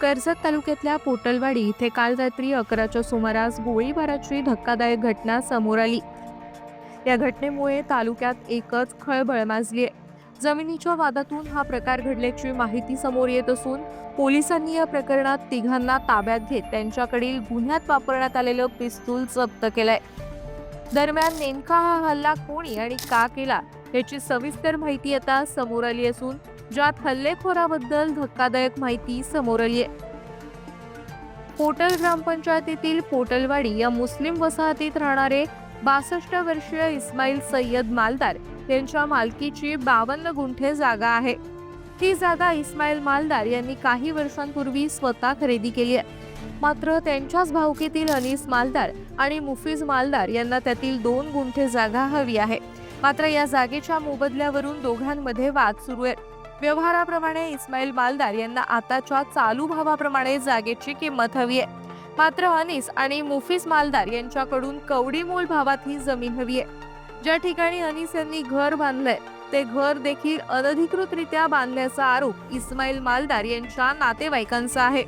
कर्जत तालुक्यातल्या पोटलवाडी इथे काल रात्री अकराच्या सुमारास गोळीबाराची धक्कादायक घटना समोर आली. या घटनेमुळे तालुक्यात एकच खळबळ माजली आहे. जमिनीच्या वादातून हा प्रकार घडल्याची माहिती समोर येत असून पोलिसांनी या प्रकरणात तिघांना ताब्यात घेत त्यांच्याकडील गुन्ह्यात वापरण्यात आलेलं पिस्तूल जप्त केलंय. दरम्यान नेमका हा हल्ला कोणी आणि का केला याची सविस्तर माहिती आता समोर आली असून ज्यात हल्लेखोराबद्दल धक्कादायक माहिती समोर आली आहे पोटल ग्रामपंचायतीतील पोटलवाडी या मुस्लिम वसाहतीत राहणारे बासष्ट वर्षीय इस्माईल सय्यद मालदार यांच्या मालकीची बावन्न गुंठे जागा आहे. ही जागा इस्माईल मालदार यांनी काही वर्षांपूर्वी स्वतः खरेदी केली आहे. मात्र त्यांच्याच भावकीतील अनिस मालदार आणि मुफीज मालदार यांना त्यातील दोन गुंठे जागा हवी आहे. मात्र या जागेच्या मोबदल्यावरून दोघांमध्ये वाद सुरू आहे व्यवहाराप्रमाणे इस्माईल मालदार यांना आताच्या चालू भावाप्रमाणे जागेची किंमत हवी आहे. मात्र अनिस आणि मुफीस मालदार यांच्याकडून कवडीमोल भावात ही जमीन हवी आहे. ज्या ठिकाणी अनीस यांनी घर बांधलंय ते घर देखील अनधिकृतरित्या बांधल्याचा आरोप इस्माईल मालदार यांच्या नातेवाईकांचा आहे.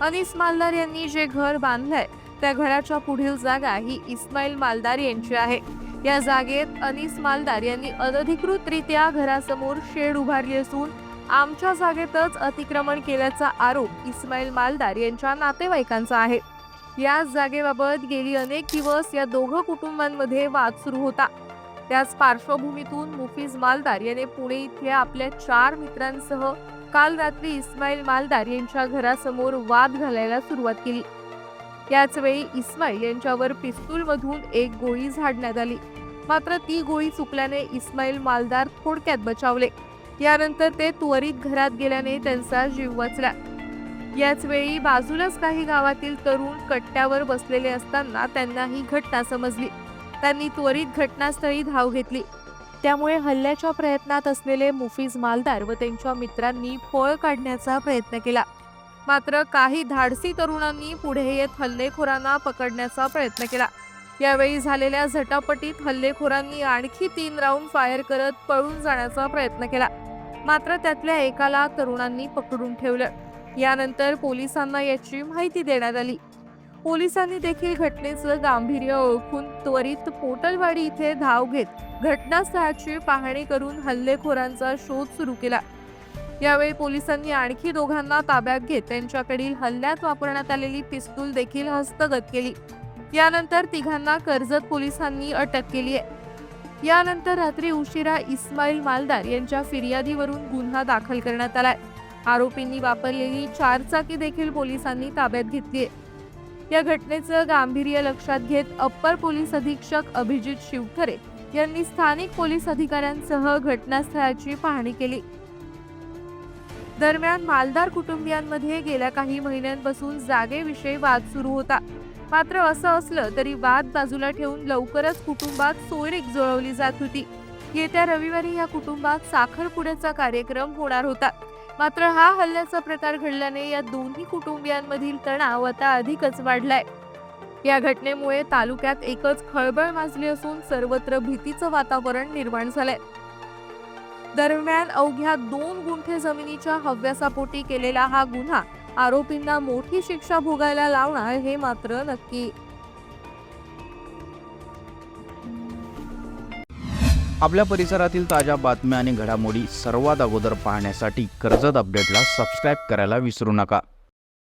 अनिस मालदार यांनी जे घर बांधलंय त्या घराच्या पुढील जागा ही इस्माईल मालदार यांची आहे. या जागेत अनिस मालदार यांनी अनधिकृतरित्या घरासमोर शेड उभारली असून आमच्या जागेतच अतिक्रमण केल्याचा आरोप इस्माईल मालदार यांच्या नातेवाईकांचा आहे. याच जागेबाबत गेली अनेक दिवस या दोघं कुटुंबांमध्ये वाद सुरू होता. त्याच पार्श्वभूमीतून मुफीज मालदार याने पुणे इथल्या आपल्या चार मित्रांसह काल रात्री इस्माईल मालदार यांच्या घरासमोर वाद घालायला सुरुवात केली. याचवेळी इस्माईल यांच्यावर पिस्तूलमधून एक गोळी झाडण्यात आली. मात्र ती गोळी चुकल्याने इस्माईल मालदार थोडक्यात बचावले. यानंतर ते त्वरित घरात गेल्याने त्यांचा जीव वाचला. याच वेळी बाजूलाच काही गावातील तरुण कट्ट्यावर बसलेले असताना त्यांना ही घटना समजली. त्यांनी त्वरित घटनास्थळी धाव घेतली. त्यामुळे हल्ल्याच्या प्रयत्नात असलेले मुफीज मालदार व त्यांच्या मित्रांनी पळ काढण्याचा प्रयत्न केला. मात्र काही धाडसी तरुणांनी पुढे येत हल्लेखोरांना पकडण्याचा प्रयत्न केला. यावेळी झालेल्या झटापटीत हल्लेखोरांनी आणखी तीन राऊंड फायर करत पळून जाण्याचा प्रयत्न केला. मात्र त्यातल्या एकाला तरुणांनी पकडून ठेवलं. यानंतर पोलिसांना याची माहिती देण्यात आली. पोलिसांनी देखील घटनेचं गांभीर्य ओळखून त्वरित पोटलवाडी इथे धाव घेत घटनास्थळाची पाहणी करून हल्लेखोरांचा शोध सुरू केला. यावेळी पोलिसांनी आणखी दोघांना ताब्यात घेत त्यांच्याकडील हल्ल्यात वापरण्यात आलेली पिस्तूल देखील हस्तगत केली. यानंतर तिघांना कर्जत पोलिसांनी अटक केली आहे. यानंतर रात्री उशिरा इस्माईल मालदार यांच्या फिर्यादीवरून गुन्हा दाखल करण्यात आलाय. आरोपींनी वापरलेली चारचाकी देखील पोलिसांनी ताब्यात घेतली आहे. या घटनेचं गांभीर्य लक्षात घेत अप्पर पोलीस अधीक्षक अभिजित शिवखरे यांनी स्थानिक पोलीस अधिकाऱ्यांसह घटनास्थळाची पाहणी केली. दरम्यान मालदार कुटुंबियांमध्ये गेल्या काही महिन्यांपासून जागेविषयी वाद सुरू होता. मात्र असं असलं तरी वाद बाजूला ठेवून लवकरच कुटुंबात सोयरीक जुळवली जात होती. येत्या रविवारी या कुटुंबात साखरपुड्याचा कार्यक्रम होणार होता. मात्र हा हल्ल्याचा प्रकार घडल्याने या दोन्ही कुटुंबियांमधील तणाव आता अधिकच वाढलाय. या घटनेमुळे तालुक्यात एकच खळबळ माजली असून सर्वत्र भीतीचं वातावरण निर्माण झालंय. दरम्यान अवघ्या दोन गुंठे जमिनीच्या हव्यासापोटी केलेला हा गुन्हा. आरोपींना मोठी शिक्षा भोगायला लावणार हे मात्र नक्की. आपल्या परिसरातील ताज्या बातम्या आणि घडामोडी सर्वात अगोदर पाहण्यासाठी कर्जत अपडेटला सबस्क्राईब करायला विसरू नका.